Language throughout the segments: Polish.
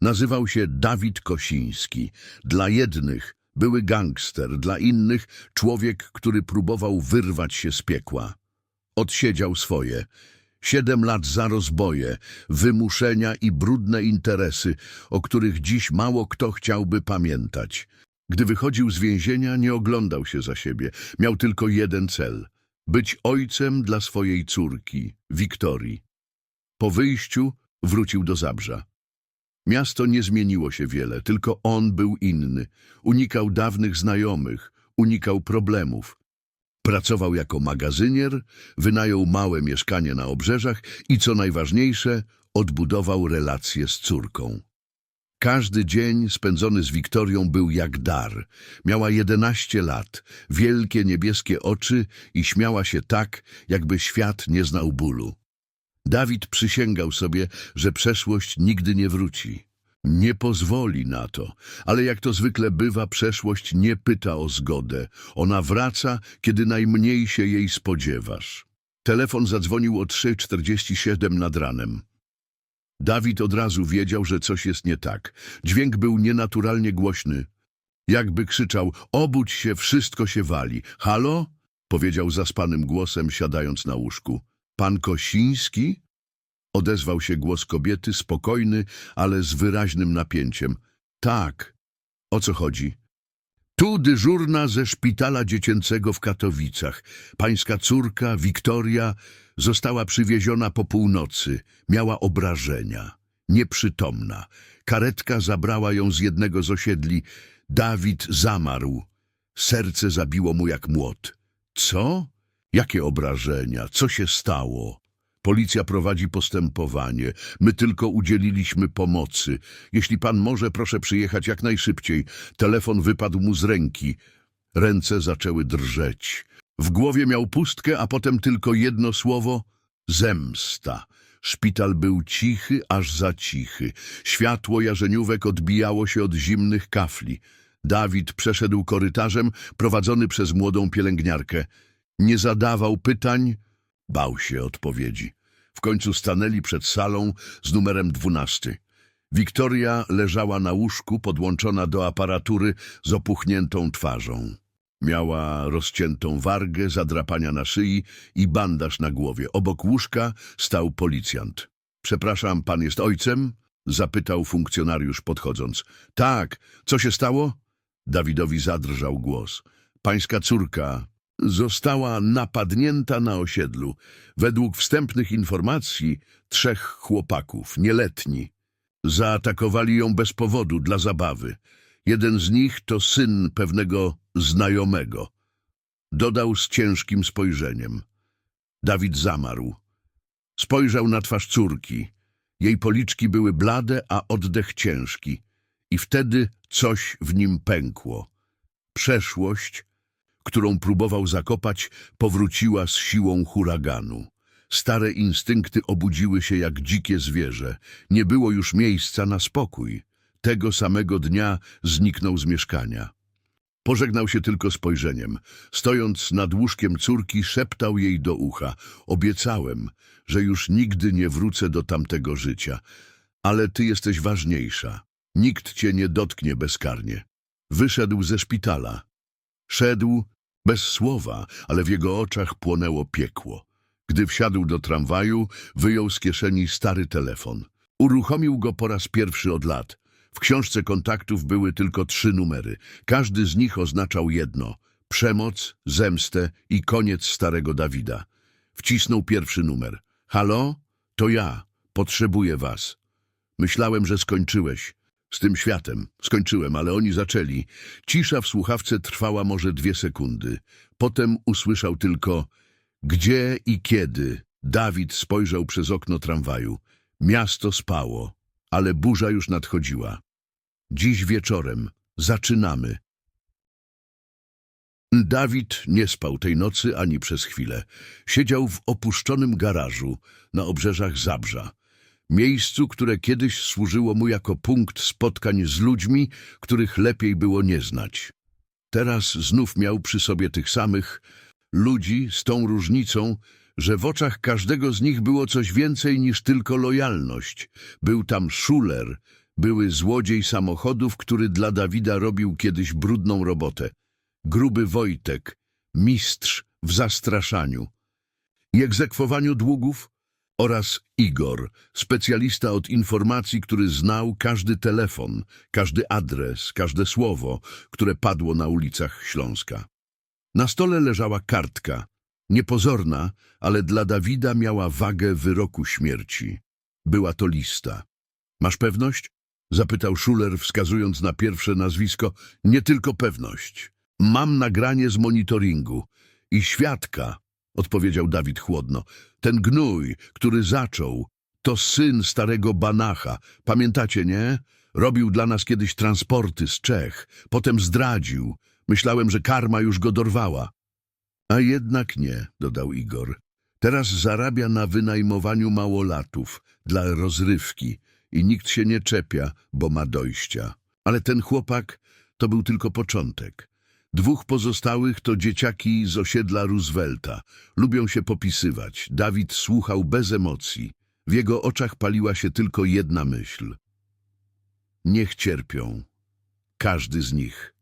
Nazywał się Dawid Kosiński. Dla jednych były gangster, dla innych człowiek, który próbował wyrwać się z piekła. Odsiedział swoje. Siedem lat za rozboje, wymuszenia i brudne interesy, o których dziś mało kto chciałby pamiętać. Gdy wychodził z więzienia, nie oglądał się za siebie. Miał tylko jeden cel – być ojcem dla swojej córki, Wiktorii. Po wyjściu wrócił do Zabrza. Miasto nie zmieniło się wiele, tylko on był inny. Unikał dawnych znajomych, unikał problemów. Pracował jako magazynier, wynajął małe mieszkanie na obrzeżach i co najważniejsze, odbudował relacje z córką. Każdy dzień spędzony z Wiktorią był jak dar. Miała jedenaście lat, wielkie niebieskie oczy i śmiała się tak, jakby świat nie znał bólu. Dawid przysięgał sobie, że przeszłość nigdy nie wróci. Nie pozwoli na to, ale jak to zwykle bywa, przeszłość nie pyta o zgodę. Ona wraca, kiedy najmniej się jej spodziewasz. Telefon zadzwonił o 3.47 nad ranem. Dawid od razu wiedział, że coś jest nie tak. Dźwięk był nienaturalnie głośny. Jakby krzyczał, obudź się, wszystko się wali. Halo? Powiedział zaspanym głosem, siadając na łóżku. Pan Kosiński? Odezwał się głos kobiety, spokojny, ale z wyraźnym napięciem. Tak. O co chodzi? Tu dyżurna ze szpitala dziecięcego w Katowicach. Pańska córka, Wiktoria, została przywieziona po północy. Miała obrażenia. Nieprzytomna. Karetka zabrała ją z jednego z osiedli. Dawid zamarł. Serce zabiło mu jak młot. Co? Jakie obrażenia? Co się stało? Policja prowadzi postępowanie. My tylko udzieliliśmy pomocy. Jeśli pan może, proszę przyjechać jak najszybciej. Telefon wypadł mu z ręki. Ręce zaczęły drżeć. W głowie miał pustkę, a potem tylko jedno słowo – zemsta. Szpital był cichy, aż za cichy. Światło jarzeniówek odbijało się od zimnych kafli. Dawid przeszedł korytarzem, prowadzony przez młodą pielęgniarkę. Nie zadawał pytań, bał się odpowiedzi. W końcu stanęli przed salą z numerem 12. Wiktoria leżała na łóżku podłączona do aparatury z opuchniętą twarzą. Miała rozciętą wargę, zadrapania na szyi i bandaż na głowie. Obok łóżka stał policjant. Przepraszam, pan jest ojcem? Zapytał funkcjonariusz podchodząc. Tak, co się stało? Dawidowi zadrżał głos. Pańska córka została napadnięta na osiedlu. Według wstępnych informacji trzech chłopaków, nieletni, zaatakowali ją bez powodu, dla zabawy. Jeden z nich to syn pewnego znajomego. Dodał z ciężkim spojrzeniem. Dawid zamarł. Spojrzał na twarz córki. Jej policzki były blade, a oddech ciężki. I wtedy coś w nim pękło. Przeszłość, którą próbował zakopać, powróciła z siłą huraganu. Stare instynkty obudziły się jak dzikie zwierzę. Nie było już miejsca na spokój. Tego samego dnia zniknął z mieszkania. Pożegnał się tylko spojrzeniem. Stojąc nad łóżkiem córki, szeptał jej do ucha. Obiecałem, że już nigdy nie wrócę do tamtego życia. Ale ty jesteś ważniejsza. Nikt cię nie dotknie bezkarnie. Wyszedł ze szpitala. Szedł bez słowa, ale w jego oczach płonęło piekło. Gdy wsiadł do tramwaju, wyjął z kieszeni stary telefon. Uruchomił go po raz pierwszy od lat. W książce kontaktów były tylko trzy numery. Każdy z nich oznaczał jedno – przemoc, zemstę i koniec starego Dawida. Wcisnął pierwszy numer. Halo? To ja. Potrzebuję was. Myślałem, że skończyłeś. Z tym światem. Skończyłem, ale oni zaczęli. Cisza w słuchawce trwała może dwie sekundy. Potem usłyszał tylko gdzie i kiedy. Dawid spojrzał przez okno tramwaju. Miasto spało, ale burza już nadchodziła. Dziś wieczorem zaczynamy. Dawid nie spał tej nocy ani przez chwilę. Siedział w opuszczonym garażu na obrzeżach Zabrza. Miejscu, które kiedyś służyło mu jako punkt spotkań z ludźmi, których lepiej było nie znać. Teraz znów miał przy sobie tych samych ludzi z tą różnicą, że w oczach każdego z nich było coś więcej niż tylko lojalność. Był tam szuler, Były złodziej samochodów, który dla Dawida robił kiedyś brudną robotę. Gruby Wojtek, mistrz w zastraszaniu i egzekwowaniu długów oraz Igor, specjalista od informacji, który znał każdy telefon, każdy adres, każde słowo, które padło na ulicach Śląska. Na stole leżała kartka, niepozorna, ale dla Dawida miała wagę wyroku śmierci. Była to lista. Masz pewność? Zapytał Schuler, wskazując na pierwsze nazwisko. Nie tylko pewność. Mam nagranie z monitoringu i świadka, odpowiedział Dawid chłodno. Ten gnój, który zaczął, to syn starego Banacha. Pamiętacie, nie? Robił dla nas kiedyś transporty z Czech. Potem zdradził. Myślałem, że karma już go dorwała. A jednak nie, dodał Igor. Teraz zarabia na wynajmowaniu małolatów dla rozrywki i nikt się nie czepia, bo ma dojścia. Ale ten chłopak to był tylko początek. Dwóch pozostałych to dzieciaki z osiedla Roosevelta. Lubią się popisywać. Dawid słuchał bez emocji. W jego oczach paliła się tylko jedna myśl. Niech cierpią. Każdy z nich.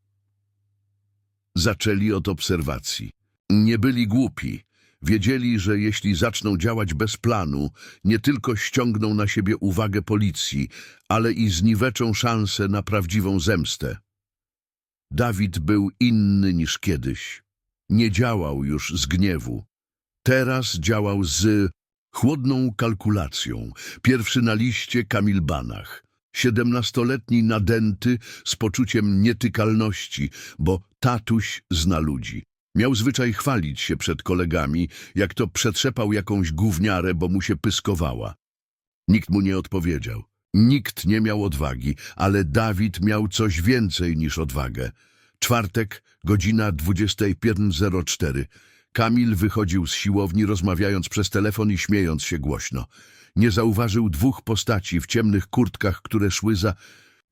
Zaczęli od obserwacji. Nie byli głupi. Wiedzieli, że jeśli zaczną działać bez planu, nie tylko ściągną na siebie uwagę policji, ale i zniweczą szansę na prawdziwą zemstę. Dawid był inny niż kiedyś. Nie działał już z gniewu. Teraz działał z chłodną kalkulacją. Pierwszy na liście Kamil Banach. Siedemnastoletni nadęty z poczuciem nietykalności, bo tatuś zna ludzi. Miał zwyczaj chwalić się przed kolegami, jak to przetrzepał jakąś gówniarę, bo mu się pyskowała. Nikt mu nie odpowiedział. Nikt nie miał odwagi, ale Dawid miał coś więcej niż odwagę. Czwartek, godzina 21.04. Kamil wychodził z siłowni, rozmawiając przez telefon i śmiejąc się głośno. Nie zauważył dwóch postaci w ciemnych kurtkach, które szły za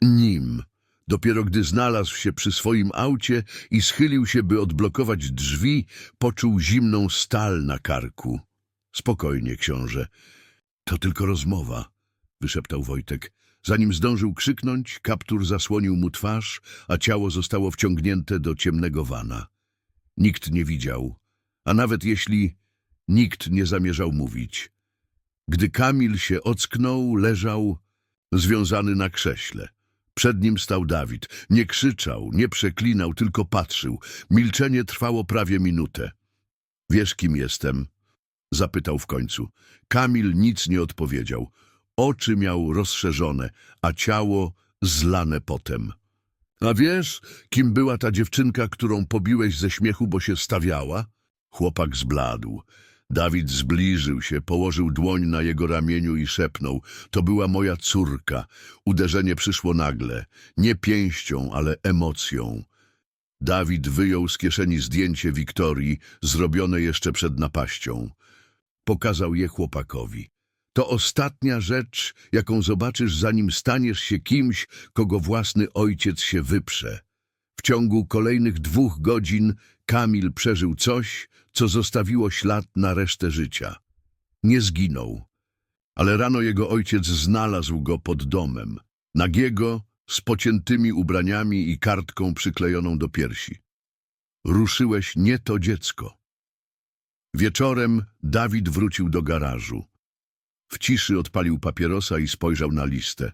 nim. Dopiero gdy znalazł się przy swoim aucie i schylił się, by odblokować drzwi, poczuł zimną stal na karku. Spokojnie, książę. To tylko rozmowa, wyszeptał Wojtek. Zanim zdążył krzyknąć, kaptur zasłonił mu twarz, a ciało zostało wciągnięte do ciemnego wana. Nikt nie widział, a nawet jeśli nikt nie zamierzał mówić. Gdy Kamil się ocknął, leżał związany na krześle. Przed nim stał Dawid. Nie krzyczał, nie przeklinał, tylko patrzył. Milczenie trwało prawie minutę. Wiesz, kim jestem? Zapytał w końcu. Kamil nic nie odpowiedział. Oczy miał rozszerzone, a ciało zlane potem. A wiesz, kim była ta dziewczynka, którą pobiłeś ze śmiechu, bo się stawiała? Chłopak zbladł. Dawid zbliżył się, położył dłoń na jego ramieniu i szepnął. To była moja córka. Uderzenie przyszło nagle. Nie pięścią, ale emocją. Dawid wyjął z kieszeni zdjęcie Wiktorii, zrobione jeszcze przed napaścią. Pokazał je chłopakowi. To ostatnia rzecz, jaką zobaczysz, zanim staniesz się kimś, kogo własny ojciec się wyprze. W ciągu kolejnych dwóch godzin Kamil przeżył coś, co zostawiło ślad na resztę życia. Nie zginął, ale rano jego ojciec znalazł go pod domem, nagiego, z pociętymi ubraniami i kartką przyklejoną do piersi. Ruszyłeś nie to dziecko. Wieczorem Dawid wrócił do garażu. W ciszy odpalił papierosa i spojrzał na listę.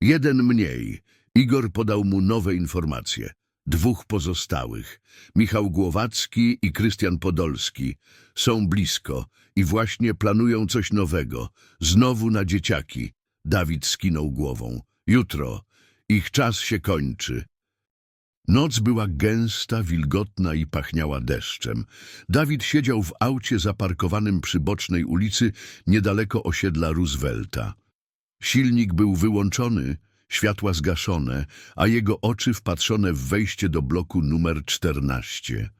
Jeden mniej. Igor podał mu nowe informacje. Dwóch pozostałych, Michał Głowacki i Krystian Podolski, są blisko i właśnie planują coś nowego. Znowu na dzieciaki. Dawid skinął głową. Jutro. Ich czas się kończy. Noc była gęsta, wilgotna i pachniała deszczem. Dawid siedział w aucie zaparkowanym przy bocznej ulicy niedaleko osiedla Roosevelta. Silnik był wyłączony, światła zgaszone, a jego oczy wpatrzone w wejście do bloku numer 14.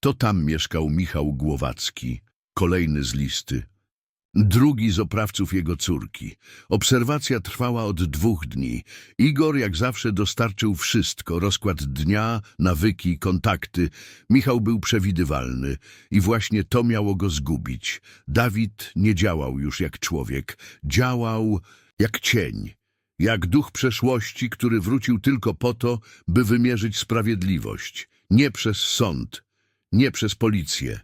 To tam mieszkał Michał Głowacki, kolejny z listy. Drugi z oprawców jego córki. Obserwacja trwała od dwóch dni. Igor jak zawsze dostarczył wszystko, rozkład dnia, nawyki, kontakty. Michał był przewidywalny i właśnie to miało go zgubić. Dawid nie działał już jak człowiek, działał jak cień. Jak duch przeszłości, który wrócił tylko po to, by wymierzyć sprawiedliwość. Nie przez sąd, nie przez policję,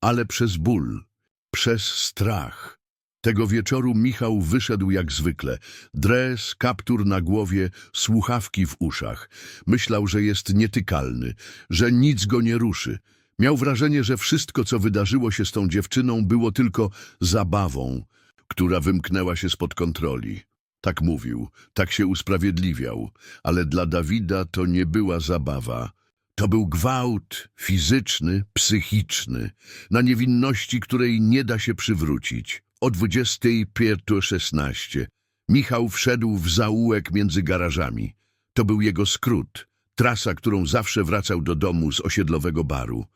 ale przez ból, przez strach. Tego wieczoru Michał wyszedł jak zwykle. Dres, kaptur na głowie, słuchawki w uszach. Myślał, że jest nietykalny, że nic go nie ruszy. Miał wrażenie, że wszystko, co wydarzyło się z tą dziewczyną, było tylko zabawą, która wymknęła się spod kontroli. Tak mówił, tak się usprawiedliwiał, ale dla Dawida to nie była zabawa. To był gwałt fizyczny, psychiczny, na niewinności, której nie da się przywrócić. O 21.16 Michał wszedł w zaułek między garażami. To był jego skrót, trasa, którą zawsze wracał do domu z osiedlowego baru.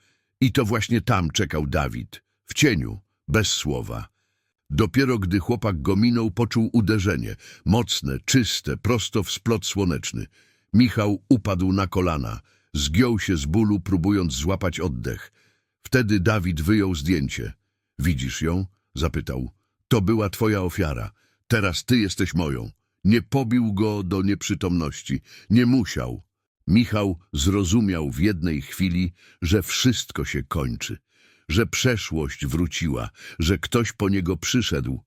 I to właśnie tam czekał Dawid, w cieniu, bez słowa. Dopiero gdy chłopak go minął, poczuł uderzenie, mocne, czyste, prosto w splot słoneczny. Michał upadł na kolana, zgiął się z bólu, próbując złapać oddech. Wtedy Dawid wyjął zdjęcie. Widzisz ją? zapytał. To była twoja ofiara. Teraz ty jesteś moją. Nie pobił go do nieprzytomności. Nie musiał. Michał zrozumiał w jednej chwili, że wszystko się kończy, że przeszłość wróciła, że ktoś po niego przyszedł.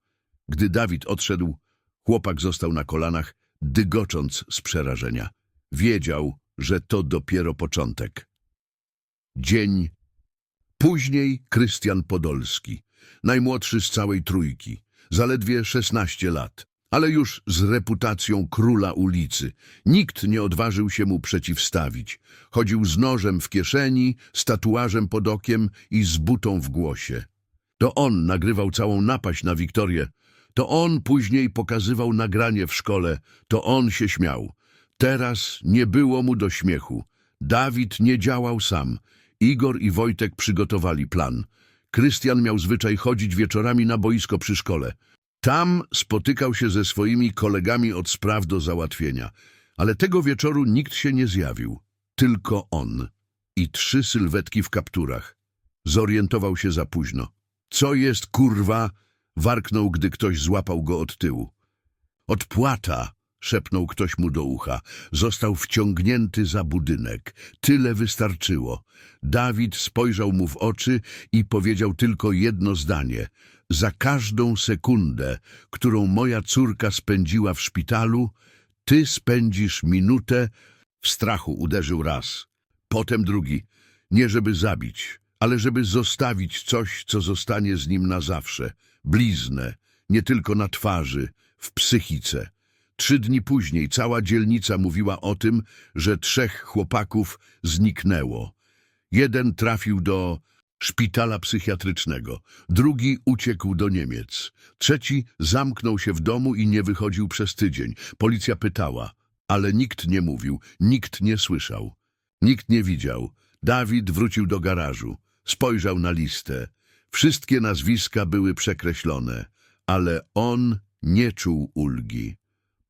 Gdy Dawid odszedł, chłopak został na kolanach, dygocząc z przerażenia. Wiedział, że to dopiero początek. Dzień Później Krystian Podolski, najmłodszy z całej trójki, zaledwie 16 lat, ale już z reputacją króla ulicy. Nikt nie odważył się mu przeciwstawić. Chodził z nożem w kieszeni, z tatuażem pod okiem i z butą w głosie. To on nagrywał całą napaść na Wiktorię. To on później pokazywał nagranie w szkole. To on się śmiał. Teraz nie było mu do śmiechu. Dawid nie działał sam. Igor i Wojtek przygotowali plan. Krystian miał zwyczaj chodzić wieczorami na boisko przy szkole. Tam spotykał się ze swoimi kolegami od spraw do załatwienia. Ale tego wieczoru nikt się nie zjawił. Tylko on. I trzy sylwetki w kapturach. Zorientował się za późno. Co jest, kurwa? Warknął, gdy ktoś złapał go od tyłu. Odpłata, szepnął ktoś mu do ucha. Został wciągnięty za budynek. Tyle wystarczyło. Dawid spojrzał mu w oczy i powiedział tylko jedno zdanie. Za każdą sekundę, którą moja córka spędziła w szpitalu, ty spędzisz minutę. W strachu uderzył raz, potem drugi. Nie żeby zabić, ale żeby zostawić coś, co zostanie z nim na zawsze. Bliznę, nie tylko na twarzy, w psychice. Trzy dni później cała dzielnica mówiła o tym, że trzech chłopaków zniknęło. Jeden trafił do szpitala psychiatrycznego, drugi uciekł do Niemiec, trzeci zamknął się w domu i nie wychodził przez tydzień. Policja pytała, ale nikt nie mówił, nikt nie słyszał, nikt nie widział. Dawid wrócił do garażu, spojrzał na listę. Wszystkie nazwiska były przekreślone, ale on nie czuł ulgi,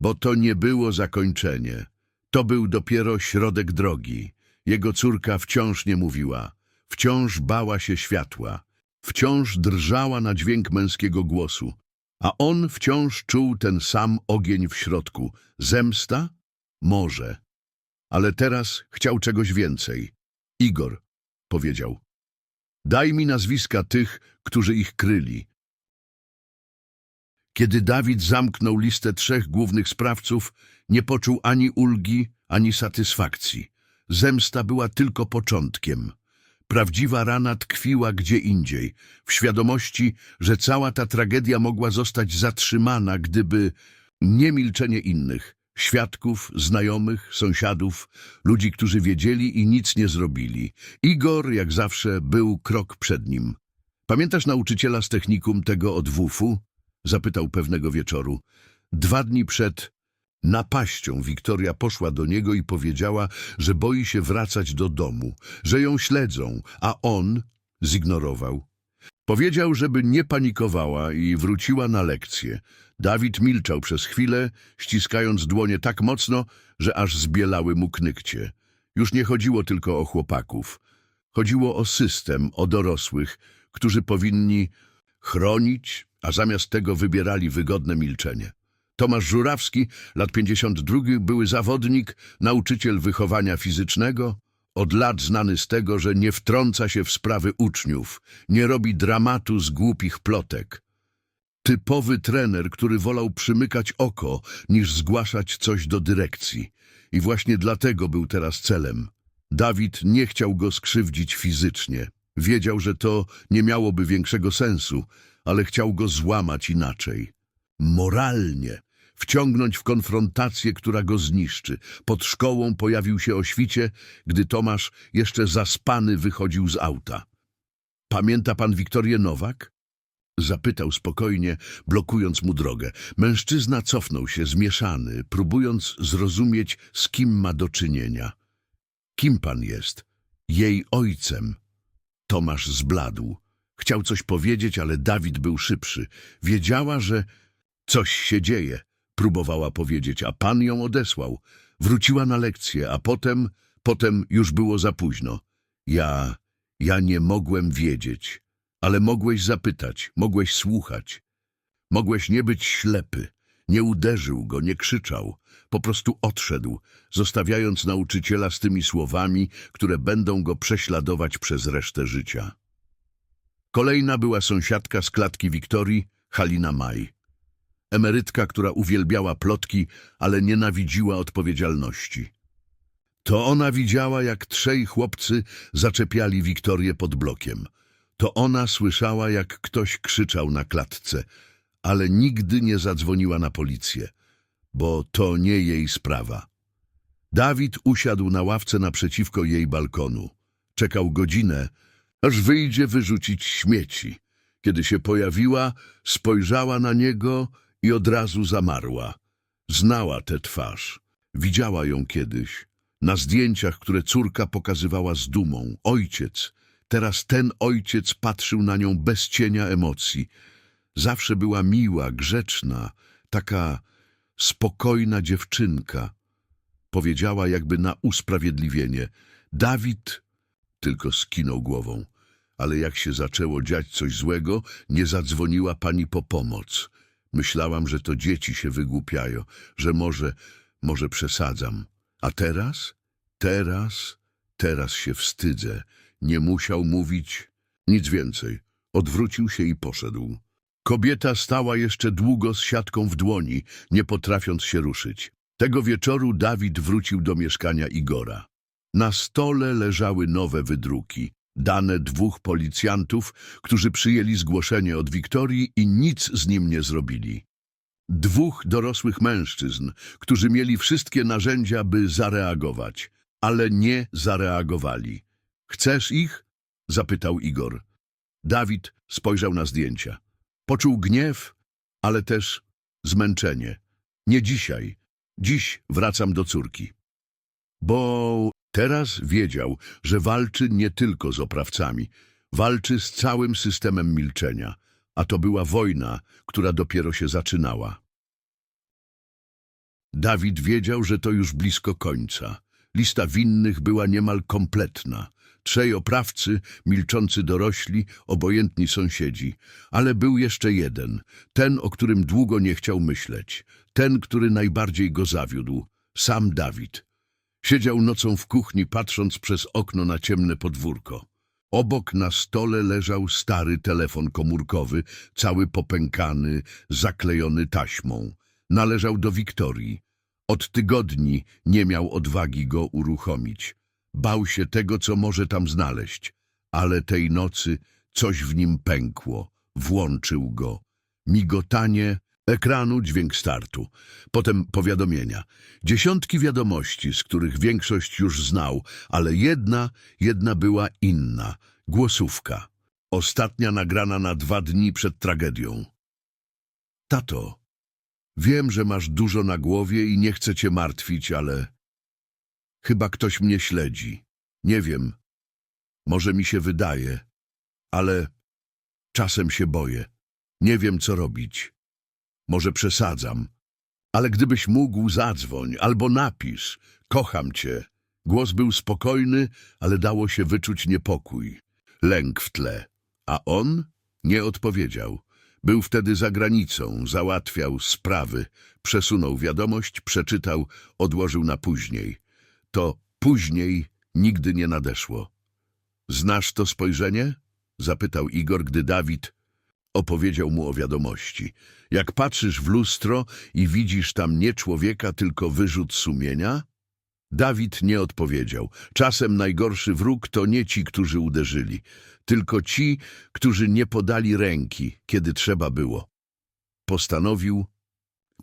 bo to nie było zakończenie. To był dopiero środek drogi. Jego córka wciąż nie mówiła, wciąż bała się światła, wciąż drżała na dźwięk męskiego głosu, a on wciąż czuł ten sam ogień w środku. Zemsta? Może. Ale teraz chciał czegoś więcej. Igor, powiedział. Daj mi nazwiska tych, którzy ich kryli. Kiedy Dawid zamknął listę trzech głównych sprawców, nie poczuł ani ulgi, ani satysfakcji. Zemsta była tylko początkiem. Prawdziwa rana tkwiła gdzie indziej, w świadomości, że cała ta tragedia mogła zostać zatrzymana, gdyby nie milczenie innych, świadków, znajomych, sąsiadów, ludzi, którzy wiedzieli i nic nie zrobili. Igor, jak zawsze, był krok przed nim. Pamiętasz nauczyciela z technikum tego od WF-u? Zapytał pewnego wieczoru. Dwa dni przed napaścią Wiktoria poszła do niego i powiedziała, że boi się wracać do domu, że ją śledzą, a on zignorował. Powiedział, żeby nie panikowała i wróciła na lekcję. Dawid milczał przez chwilę, ściskając dłonie tak mocno, że aż zbielały mu knykcie. Już nie chodziło tylko o chłopaków. Chodziło o system, o dorosłych, którzy powinni chronić, a zamiast tego wybierali wygodne milczenie. Tomasz Żurawski, lat 52, były zawodnik, nauczyciel wychowania fizycznego, od lat znany z tego, że nie wtrąca się w sprawy uczniów, nie robi dramatu z głupich plotek. Typowy trener, który wolał przymykać oko, niż zgłaszać coś do dyrekcji. I właśnie dlatego był teraz celem. Dawid nie chciał go skrzywdzić fizycznie. Wiedział, że to nie miałoby większego sensu, ale chciał go złamać inaczej. Moralnie. Wciągnąć w konfrontację, która go zniszczy. Pod szkołą pojawił się o świcie, gdy Tomasz jeszcze zaspany wychodził z auta. Pamięta pan Wiktorię Nowak? Zapytał spokojnie, blokując mu drogę. Mężczyzna cofnął się, zmieszany, próbując zrozumieć, z kim ma do czynienia. Kim pan jest? Jej ojcem. Tomasz zbladł. Chciał coś powiedzieć, ale Dawid był szybszy. Wiedziała, że coś się dzieje. Próbowała powiedzieć, a pan ją odesłał. Wróciła na lekcję, a potem, potem już było za późno. Ja, ja nie mogłem wiedzieć. Ale mogłeś zapytać, mogłeś słuchać. Mogłeś nie być ślepy. Nie uderzył go, nie krzyczał. Po prostu odszedł, zostawiając nauczyciela z tymi słowami, które będą go prześladować przez resztę życia. Kolejna była sąsiadka z klatki Wiktorii, Halina Maj. Emerytka, która uwielbiała plotki, ale nienawidziła odpowiedzialności. To ona widziała, jak trzej chłopcy zaczepiali Wiktorię pod blokiem. To ona słyszała, jak ktoś krzyczał na klatce, ale nigdy nie zadzwoniła na policję, bo to nie jej sprawa. Dawid usiadł na ławce naprzeciwko jej balkonu. Czekał godzinę, aż wyjdzie wyrzucić śmieci. Kiedy się pojawiła, spojrzała na niego i od razu zamarła. Znała tę twarz. Widziała ją kiedyś. Na zdjęciach, które córka pokazywała z dumą. Ojciec. Teraz ten ojciec patrzył na nią bez cienia emocji. Zawsze była miła, grzeczna, taka spokojna dziewczynka. Powiedziała jakby na usprawiedliwienie. Dawid tylko skinął głową. Ale jak się zaczęło dziać coś złego, nie zadzwoniła pani po pomoc. Myślałam, że to dzieci się wygłupiają, że może, może przesadzam. A teraz? Teraz? Teraz się wstydzę. Nie musiał mówić nic więcej. Odwrócił się i poszedł. Kobieta stała jeszcze długo z siatką w dłoni, nie potrafiąc się ruszyć. Tego wieczoru Dawid wrócił do mieszkania Igora. Na stole leżały nowe wydruki, dane dwóch policjantów, którzy przyjęli zgłoszenie od Wiktorii i nic z nim nie zrobili. Dwóch dorosłych mężczyzn, którzy mieli wszystkie narzędzia, by zareagować, ale nie zareagowali. Chcesz ich? zapytał Igor. Dawid spojrzał na zdjęcia. Poczuł gniew, ale też zmęczenie. Nie dzisiaj. Dziś wracam do córki. Bo teraz wiedział, że walczy nie tylko z oprawcami, walczy z całym systemem milczenia, a to była wojna, która dopiero się zaczynała. Dawid wiedział, że to już blisko końca. Lista winnych była niemal kompletna. Trzej oprawcy, milczący dorośli, obojętni sąsiedzi. Ale był jeszcze jeden, ten, o którym długo nie chciał myśleć. Ten, który najbardziej go zawiódł. Sam Dawid. Siedział nocą w kuchni, patrząc przez okno na ciemne podwórko. Obok na stole leżał stary telefon komórkowy, cały popękany, zaklejony taśmą. Należał do Wiktorii. Od tygodni nie miał odwagi go uruchomić. Bał się tego, co może tam znaleźć, ale tej nocy coś w nim pękło. Włączył go. Migotanie ekranu, dźwięk startu. Potem powiadomienia. Dziesiątki wiadomości, z których większość już znał, ale jedna, jedna była inna. Głosówka. Ostatnia nagrana na dwa dni przed tragedią. Tato, wiem, że masz dużo na głowie i nie chcę cię martwić, ale... Chyba ktoś mnie śledzi. Nie wiem. Może mi się wydaje, ale czasem się boję. Nie wiem, co robić. Może przesadzam. Ale gdybyś mógł, zadzwoń albo napisz. Kocham cię. Głos był spokojny, ale dało się wyczuć niepokój. Lęk w tle. A on nie odpowiedział. Był wtedy za granicą, załatwiał sprawy, przesunął wiadomość, przeczytał, odłożył na później. To później nigdy nie nadeszło. Znasz to spojrzenie? Zapytał Igor, gdy Dawid opowiedział mu o wiadomości. Jak patrzysz w lustro i widzisz tam nie człowieka, tylko wyrzut sumienia? Dawid nie odpowiedział. Czasem najgorszy wróg to nie ci, którzy uderzyli, tylko ci, którzy nie podali ręki, kiedy trzeba było. Postanowił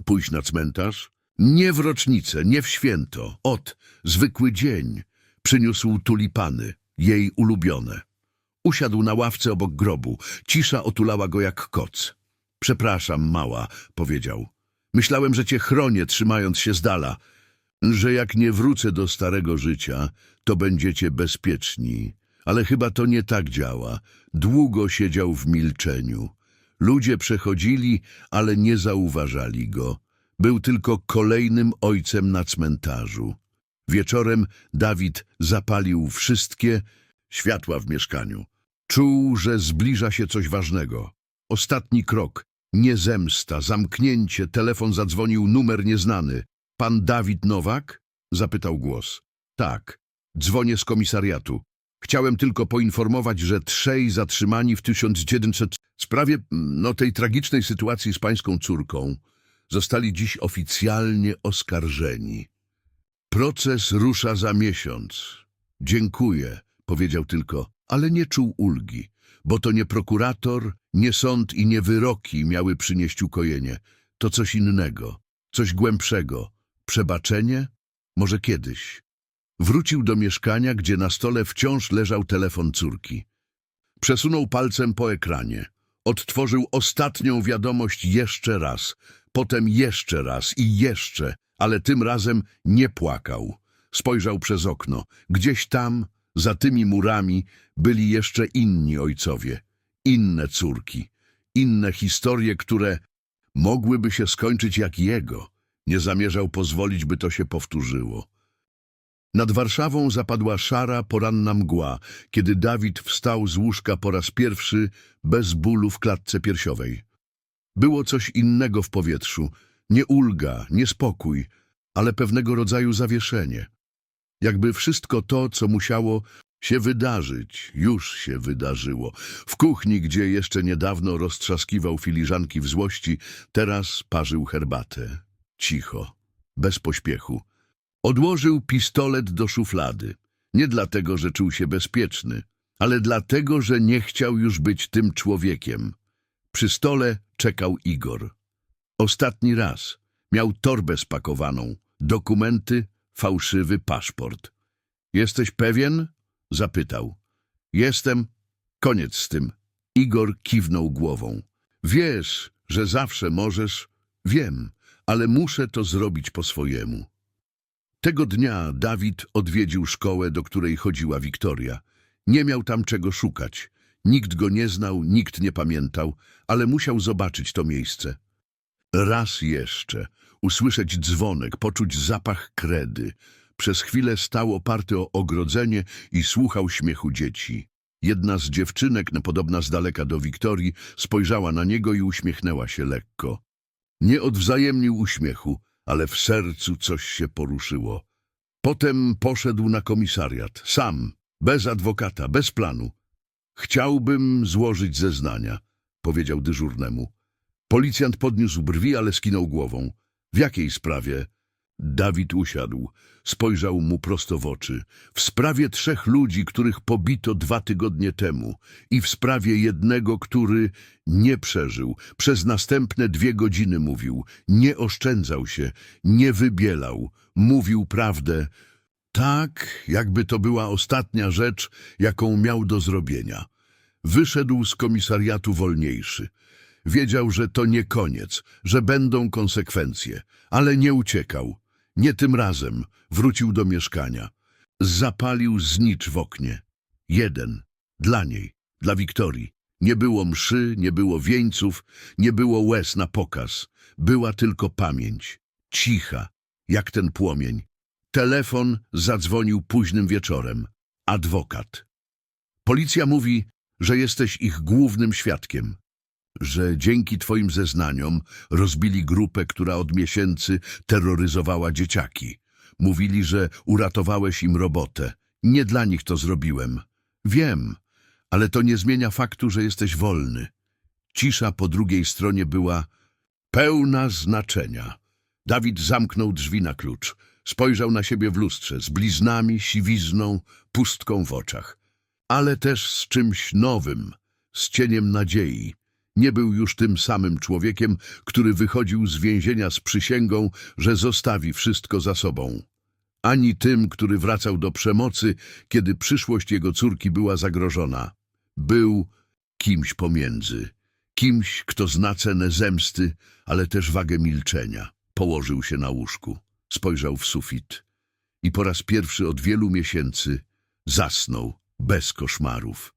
pójść na cmentarz? Nie w rocznicę, nie w święto. Ot, zwykły dzień. Przyniósł tulipany, jej ulubione. Usiadł na ławce obok grobu. Cisza otulała go jak koc. Przepraszam, mała, powiedział. Myślałem, że cię chronię, trzymając się z dala. Że jak nie wrócę do starego życia, to będziecie bezpieczni. Ale chyba to nie tak działa. Długo siedział w milczeniu. Ludzie przechodzili, ale nie zauważali go. Był tylko kolejnym ojcem na cmentarzu. Wieczorem Dawid zapalił wszystkie światła w mieszkaniu. Czuł, że zbliża się coś ważnego. Ostatni krok. Nie zemsta, zamknięcie, telefon zadzwonił, numer nieznany. Pan Dawid Nowak? Zapytał głos. Tak, dzwonię z komisariatu. Chciałem tylko poinformować, że trzej zatrzymani w 1900 w sprawie no, tej tragicznej sytuacji z pańską córką zostali dziś oficjalnie oskarżeni. Proces rusza za miesiąc. Dziękuję, powiedział tylko, ale nie czuł ulgi, bo to nie prokurator, nie sąd i nie wyroki miały przynieść ukojenie. To coś innego, coś głębszego. Przebaczenie? Może kiedyś. Wrócił do mieszkania, gdzie na stole wciąż leżał telefon córki. Przesunął palcem po ekranie. Odtworzył ostatnią wiadomość jeszcze raz, potem jeszcze raz i jeszcze, ale tym razem nie płakał. Spojrzał przez okno. Gdzieś tam, za tymi murami, byli jeszcze inni ojcowie, inne córki, inne historie, które mogłyby się skończyć jak jego. Nie zamierzał pozwolić, by to się powtórzyło. Nad Warszawą zapadła szara, poranna mgła, kiedy Dawid wstał z łóżka po raz pierwszy bez bólu w klatce piersiowej. Było coś innego w powietrzu, nie ulga, nie spokój, ale pewnego rodzaju zawieszenie. Jakby wszystko to, co musiało się wydarzyć, już się wydarzyło. W kuchni, gdzie jeszcze niedawno roztrzaskiwał filiżanki w złości, teraz parzył herbatę. Cicho, bez pośpiechu. Odłożył pistolet do szuflady. Nie dlatego, że czuł się bezpieczny, ale dlatego, że nie chciał już być tym człowiekiem. Przy stole czekał Igor. Ostatni raz. Miał torbę spakowaną, dokumenty, fałszywy paszport. Jesteś pewien? Zapytał. Jestem. Koniec z tym. Igor kiwnął głową. Wiesz, że zawsze możesz. Wiem, ale muszę to zrobić po swojemu. Tego dnia Dawid odwiedził szkołę, do której chodziła Wiktoria. Nie miał tam czego szukać. Nikt go nie znał, nikt nie pamiętał, ale musiał zobaczyć to miejsce. Raz jeszcze usłyszeć dzwonek, poczuć zapach kredy. Przez chwilę stał oparty o ogrodzenie i słuchał śmiechu dzieci. Jedna z dziewczynek, podobna z daleka do Wiktorii, spojrzała na niego i uśmiechnęła się lekko. Nie odwzajemnił uśmiechu, ale w sercu coś się poruszyło. Potem poszedł na komisariat, sam, bez adwokata, bez planu. Chciałbym złożyć zeznania, powiedział dyżurnemu. Policjant podniósł brwi, ale skinął głową. W jakiej sprawie? Dawid usiadł. Spojrzał mu prosto w oczy. W sprawie trzech ludzi, których pobito dwa tygodnie temu i w sprawie jednego, który nie przeżył. Przez następne dwie godziny mówił. Nie oszczędzał się, nie wybielał. Mówił prawdę. Tak, jakby to była ostatnia rzecz, jaką miał do zrobienia. Wyszedł z komisariatu wolniejszy. Wiedział, że to nie koniec, że będą konsekwencje, ale nie uciekał. Nie tym razem wrócił do mieszkania. Zapalił znicz w oknie. Jeden. Dla niej. Dla Wiktorii. Nie było mszy, nie było wieńców, nie było łez na pokaz. Była tylko pamięć. Cicha, jak ten płomień. Telefon zadzwonił późnym wieczorem. Adwokat. Policja mówi, że jesteś ich głównym świadkiem. że dzięki twoim zeznaniom rozbili grupę, która od miesięcy terroryzowała dzieciaki. Mówili, że uratowałeś im robotę. Nie dla nich to zrobiłem. Wiem, ale to nie zmienia faktu, że jesteś wolny. Cisza po drugiej stronie była pełna znaczenia. Dawid zamknął drzwi na klucz. Spojrzał na siebie w lustrze, z bliznami, siwizną, pustką w oczach. Ale też z czymś nowym, z cieniem nadziei. Nie był już tym samym człowiekiem, który wychodził z więzienia z przysięgą, że zostawi wszystko za sobą. Ani tym, który wracał do przemocy, kiedy przyszłość jego córki była zagrożona. Był kimś pomiędzy. Kimś, kto zna cenę zemsty, ale też wagę milczenia. Położył się na łóżku, spojrzał w sufit i po raz pierwszy od wielu miesięcy zasnął bez koszmarów.